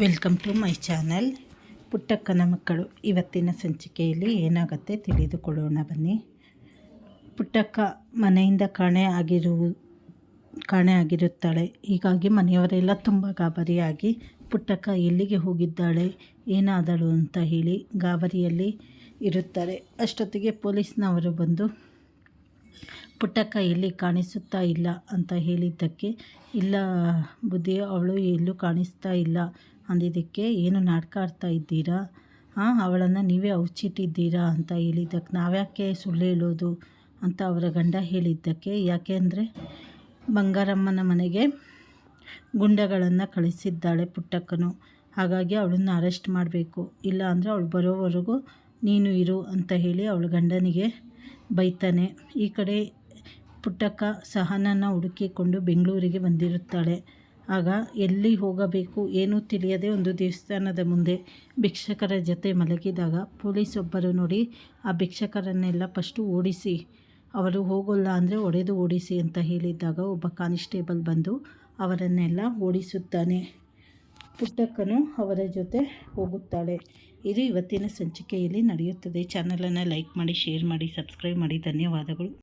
Welcome to my channel Puttakkana Makkalu, ಇವತ್ತಿನ ಸಂಚಿಕೆಯಲ್ಲಿ ಏನಾಗುತ್ತೆ ತಿಳಿದುಕೊಳ್ಳೋಣ ಬನ್ನಿ. ಪುಟ್ಟಕ್ಕ ಮನೆಯಿಂದ ಕಾಣೆ ಆಗಿರು, ಕಾಣೆ ಆಗಿರುತ್ತಾಳೆ. ಹೀಗಾಗಿ ಮನೆಯವರೆಲ್ಲ ತುಂಬ ಗಾಬರಿಯಾಗಿ ಪುಟ್ಟಕ್ಕ ಎಲ್ಲಿಗೆ ಹೋಗಿದ್ದಾಳೆ, ಏನಾದಳು ಅಂತ ಹೇಳಿ ಗಾಬರಿಯಲ್ಲಿ ಇರುತ್ತಾರೆ. ಅಷ್ಟೊತ್ತಿಗೆ ಪೊಲೀಸ್ನವರು ಬಂದು, ಪುಟ್ಟಕ್ಕ ಎಲ್ಲಿ ಕಾಣಿಸುತ್ತಾ ಇಲ್ಲ ಅಂತ ಹೇಳಿದ್ದಕ್ಕೆ, ಇಲ್ಲ ಬುದ್ಧಿ ಅವಳು ಎಲ್ಲೂ ಕಾಣಿಸ್ತಾ ಇಲ್ಲ ಅಂದಿದ್ದಕ್ಕೆ ಏನು ನಾಟಕ ಆಡ್ತಾ ಇದ್ದೀರಾ? ಹಾಂ ಅವಳನ್ನು ನೀವೇ ಔಚಿಟ್ಟಿದ್ದೀರಾ ಅಂತ ಹೇಳಿದ್ದಕ್ಕೆ ನಾವ್ಯಾಕೆ ಸುಳ್ಳು ಹೇಳೋದು ಅಂತ ಅವರ ಗಂಡ ಹೇಳಿದ್ದಕ್ಕೆ ಯಾಕೆ ಅಂದರೆ ಬಂಗಾರಮ್ಮನ ಮನೆಗೆ ಗುಂಡಗಳನ್ನು ಕಳಿಸಿದ್ದಾಳೆ ಪುಟ್ಟಕ್ಕನು. ಹಾಗಾಗಿ ಅವಳನ್ನು ಅರೆಸ್ಟ್ ಮಾಡಬೇಕು. ಇಲ್ಲ ಅಂದರೆ ಅವಳು ಬರೋವರೆಗೂ ನೀನು ಇರು ಅಂತ ಹೇಳಿ ಅವಳ ಗಂಡನಿಗೆ ಬೈತಾನೆ. ಈ ಕಡೆ ಪುಟ್ಟಕ್ಕ ಸಹನನ ಹುಡುಕಿಕೊಂಡು ಬೆಂಗಳೂರಿಗೆ ಬಂದಿರುತ್ತಾಳೆ. ಆಗ ಎಲ್ಲಿ ಹೋಗಬೇಕು ಏನೂ ತಿಳಿಯದೆ ಒಂದು ದೇವಸ್ಥಾನದ ಮುಂದೆ ಭಿಕ್ಷಕರ ಜೊತೆ ಮಲಗಿದಾಗ ಪೊಲೀಸ್ ಒಬ್ಬರು ನೋಡಿ, ಆ ಭಿಕ್ಷಕರನ್ನೆಲ್ಲ ಫಸ್ಟು ಓಡಿಸಿ, ಅವರು ಹೋಗೋಲ್ಲ ಅಂದರೆ ಒಡೆದು ಓಡಿಸಿ ಅಂತ ಹೇಳಿದ್ದಾಗ ಒಬ್ಬ ಕಾನಿಸ್ಟೇಬಲ್ ಬಂದು ಅವರನ್ನೆಲ್ಲ ಓಡಿಸುತ್ತಾನೆ. ಪುಟ್ಟಕ್ಕನು ಅವರ ಜೊತೆ ಹೋಗುತ್ತಾಳೆ. ಇದು ಇವತ್ತಿನ ಸಂಚಿಕೆಯಲ್ಲಿ ನಡೆಯುತ್ತದೆ. ಚಾನಲನ್ನು ಲೈಕ್ ಮಾಡಿ, ಶೇರ್ ಮಾಡಿ, ಸಬ್ಸ್ಕ್ರೈಬ್ ಮಾಡಿ. ಧನ್ಯವಾದಗಳು.